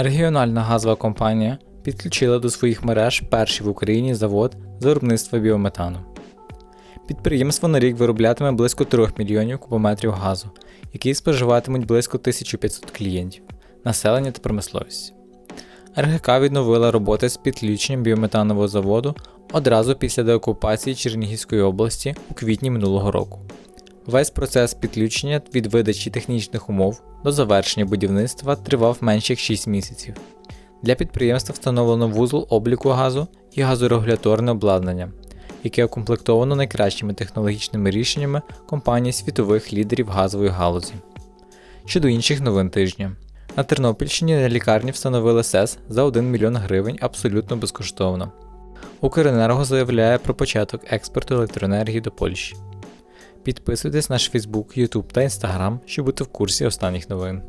Регіональна газова компанія підключила до своїх мереж перший в Україні завод з виробництва біометану. Підприємство на рік вироблятиме близько 3 мільйонів кубометрів газу, який споживатимуть близько 1500 клієнтів, населення та промисловість. РГК відновила роботи з підключенням біометанового заводу одразу після деокупації Чернігівської області у квітні минулого року. Весь процес підключення від видачі технічних умов до завершення будівництва тривав менше як 6 місяців. Для підприємства встановлено вузол обліку газу і газорегуляторне обладнання, яке укомплектовано найкращими технологічними рішеннями компаній світових лідерів газової галузі. Щодо інших новин тижня. На Тернопільщині на лікарні встановили СЕС за 1 мільйон гривень абсолютно безкоштовно. Укренерго заявляє про початок експорту електроенергії до Польщі. Підписуйтесь на наш Facebook, YouTube та Instagram, щоб бути в курсі останніх новин.